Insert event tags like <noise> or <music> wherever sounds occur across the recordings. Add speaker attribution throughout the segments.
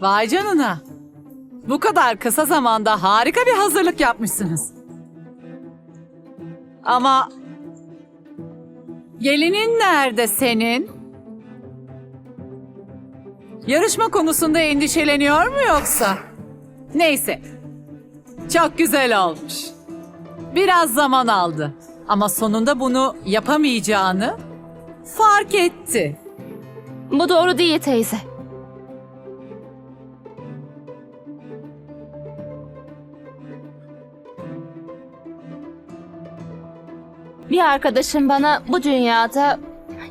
Speaker 1: Vay canına. Bu kadar kısa zamanda harika bir hazırlık yapmışsınız. Ama gelinin nerede senin? Yarışma konusunda endişeleniyor mu yoksa? Neyse. Çok güzel olmuş. Biraz zaman aldı ama sonunda bunu yapamayacağını fark etti.
Speaker 2: Bu doğru değil teyze. Bir arkadaşım bana bu dünyada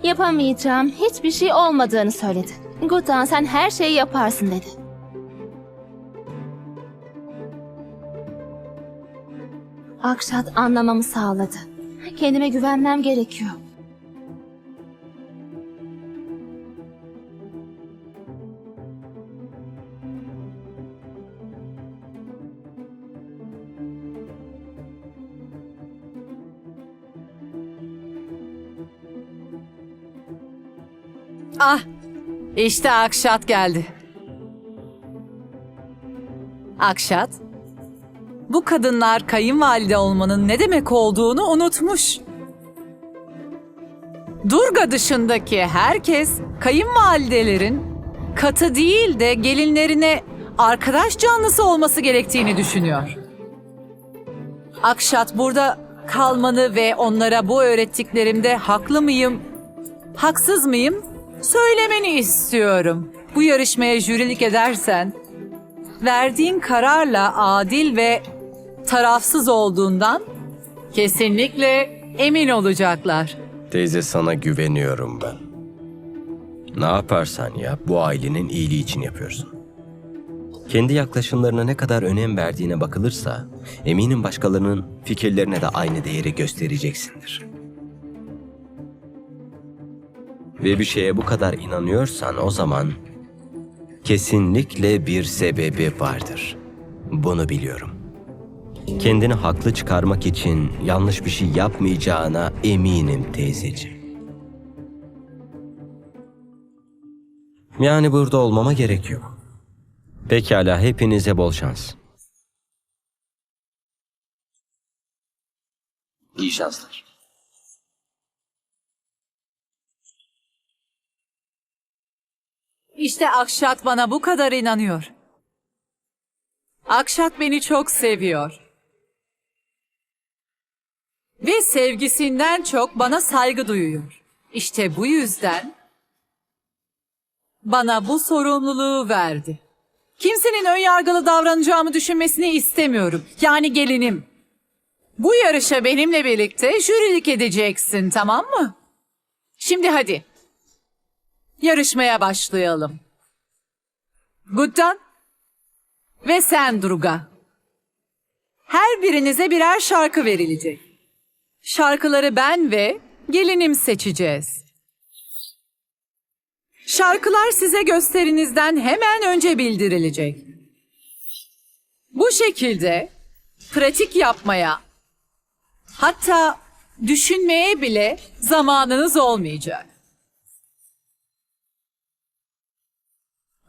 Speaker 2: yapamayacağım hiçbir şey olmadığını söyledi. Gutan sen her şeyi yaparsın dedi. Akşat anlamamı sağladı. Kendime güvenmem gerekiyor.
Speaker 1: Ah, işte Akşat geldi. Akşat, bu kadınlar kayınvalide olmanın ne demek olduğunu unutmuş. Durga dışındaki herkes kayınvalidelerin katı değil de gelinlerine arkadaş canlısı olması gerektiğini düşünüyor. Akşat burada kalmanı ve onlara bu öğrettiklerimde haklı mıyım, haksız mıyım söylemeni istiyorum. Bu yarışmaya jürilik edersen verdiğin kararla adil ve tarafsız olduğundan kesinlikle emin olacaklar.
Speaker 3: Teyze sana güveniyorum ben. Ne yaparsan yap bu ailenin iyiliği için yapıyorsun. Kendi yaklaşımlarına ne kadar önem verdiğine bakılırsa eminim başkalarının fikirlerine de aynı değeri göstereceksindir. Ve bir şeye bu kadar inanıyorsan o zaman kesinlikle bir sebebi vardır. Bunu biliyorum. Kendini haklı çıkarmak için yanlış bir şey yapmayacağına eminim teyzeciğim. Yani burada olmama gerek yok. Pekala hepinize bol şans. İyi şanslar.
Speaker 1: İşte Akşat bana bu kadar inanıyor. Akşat beni çok seviyor. Ve sevgisinden çok bana saygı duyuyor. İşte bu yüzden bana bu sorumluluğu verdi. Kimsenin ön yargılı davranacağımı düşünmesini istemiyorum. Yani gelinim. Bu yarışa benimle birlikte jürilik edeceksin, tamam mı? Şimdi hadi. Yarışmaya başlayalım. Guttan ve sen Durga. Her birinize birer şarkı verilecek. Şarkıları ben ve gelinim seçeceğiz. Şarkılar size gösterinizden hemen önce bildirilecek. Bu şekilde pratik yapmaya, hatta düşünmeye bile zamanınız olmayacak.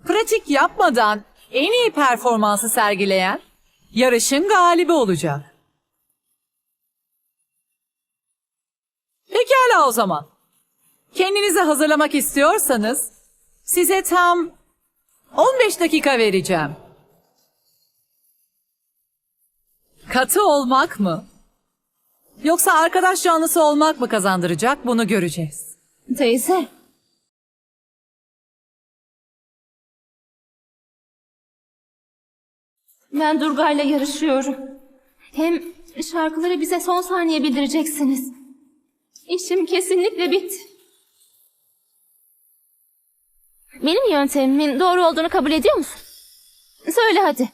Speaker 1: Pratik yapmadan en iyi performansı sergileyen yarışın galibi olacak. Pekala o zaman. Kendinizi hazırlamak istiyorsanız size tam 15 dakika vereceğim. Katı olmak mı? Yoksa arkadaş canlısı olmak mı kazandıracak bunu göreceğiz.
Speaker 2: Teyze. Ben Durga ile yarışıyorum. Hem şarkıları bize son saniye bildireceksiniz. İşim kesinlikle bitti. Benim yöntemimin doğru olduğunu kabul ediyor musun? Söyle hadi.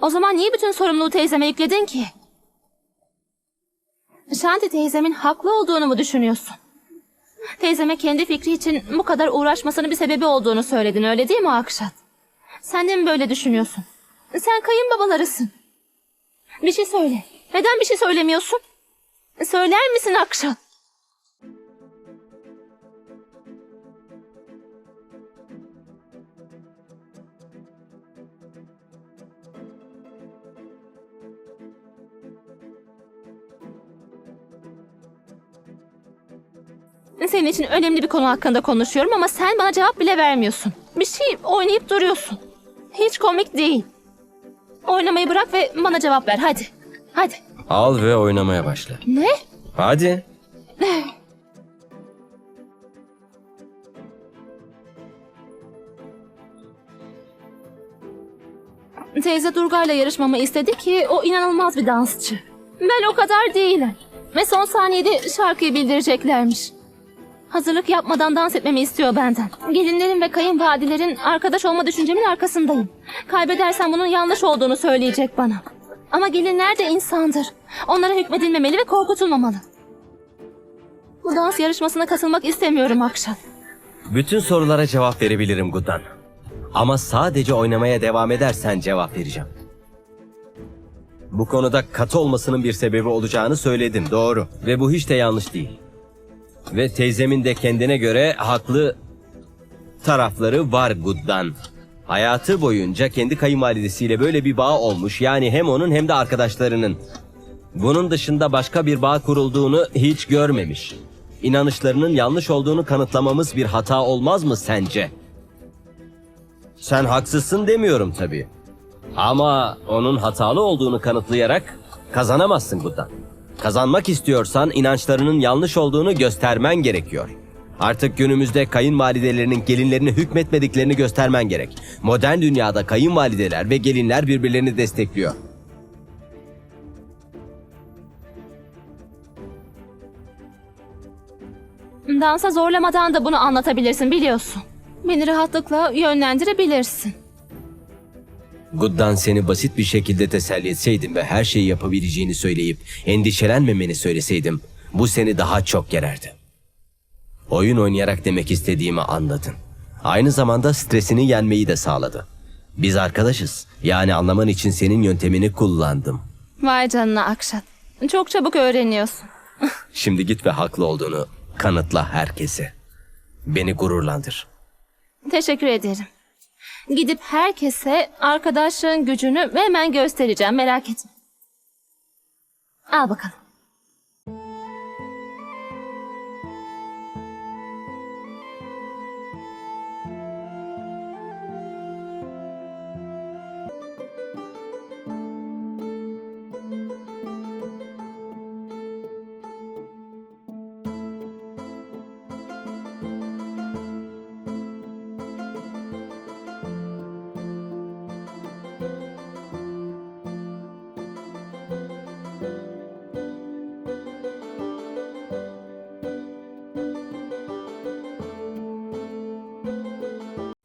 Speaker 2: O zaman niye bütün sorumluluğu teyzeme yükledin ki? Şanti teyzemin haklı olduğunu mu düşünüyorsun? Teyzeme kendi fikri için bu kadar uğraşmasının bir sebebi olduğunu söyledin öyle değil mi Akşat? Sen de mi böyle düşünüyorsun? Sen kayınbabalarısın. Bir şey söyle. Neden bir şey söylemiyorsun? Söyler misin Akşat? Senin için önemli bir konu hakkında konuşuyorum ama sen bana cevap bile vermiyorsun. Bir şey oynayıp duruyorsun. Hiç komik değil. Oynamayı bırak ve bana cevap ver hadi. Hadi.
Speaker 3: Al ve oynamaya başla.
Speaker 2: Ne?
Speaker 3: Hadi.
Speaker 2: Teyze Durga'yla yarışmamı istedi ki o inanılmaz bir dansçı. Ben o kadar değilim. Ve son saniyede şarkıyı bildireceklermiş. Hazırlık yapmadan dans etmemi istiyor benden. Gelinlerin ve kayınvadilerin arkadaş olma düşüncemin arkasındayım. Kaybedersem bunun yanlış olduğunu söyleyecek bana. Ama gelinler de insandır. Onlara hükmedilmemeli ve korkutulmamalı. Bu dans yarışmasına katılmak istemiyorum Akşat.
Speaker 3: Bütün sorulara cevap verebilirim Guddan. Ama sadece oynamaya devam edersen cevap vereceğim. Bu konuda katı olmasının bir sebebi olacağını söyledim, doğru. Ve bu hiç de yanlış değil. Ve teyzemin de kendine göre haklı tarafları var Guddan. Hayatı boyunca kendi kayınvalidesiyle böyle bir bağ olmuş. Yani hem onun hem de arkadaşlarının. Bunun dışında başka bir bağ kurulduğunu hiç görmemiş. İnanışlarının yanlış olduğunu kanıtlamamız bir hata olmaz mı sence? Sen haksızsın demiyorum tabii. Ama onun hatalı olduğunu kanıtlayarak kazanamazsın bundan. Kazanmak istiyorsan inançlarının yanlış olduğunu göstermen gerekiyor. Artık günümüzde kayınvalidelerinin gelinlerine hükmetmediklerini göstermen gerek. Modern dünyada kayınvalideler ve gelinler birbirlerini destekliyor.
Speaker 2: Dansa zorlamadan da bunu anlatabilirsin biliyorsun. Beni rahatlıkla yönlendirebilirsin.
Speaker 3: Good'dan seni basit bir şekilde teselli etseydim ve her şeyi yapabileceğini söyleyip endişelenmemeni söyleseydim bu seni daha çok gererdi. Oyun oynayarak demek istediğimi anladın. Aynı zamanda stresini yenmeyi de sağladı. Biz arkadaşız. Yani anlaman için senin yöntemini kullandım.
Speaker 2: Vay canına Akşat. Çok çabuk öğreniyorsun. <laughs>
Speaker 3: Şimdi git ve haklı olduğunu kanıtla herkese. Beni gururlandır.
Speaker 2: Teşekkür ederim. Gidip herkese arkadaşlığın gücünü hemen göstereceğim merak etme. Al bakalım.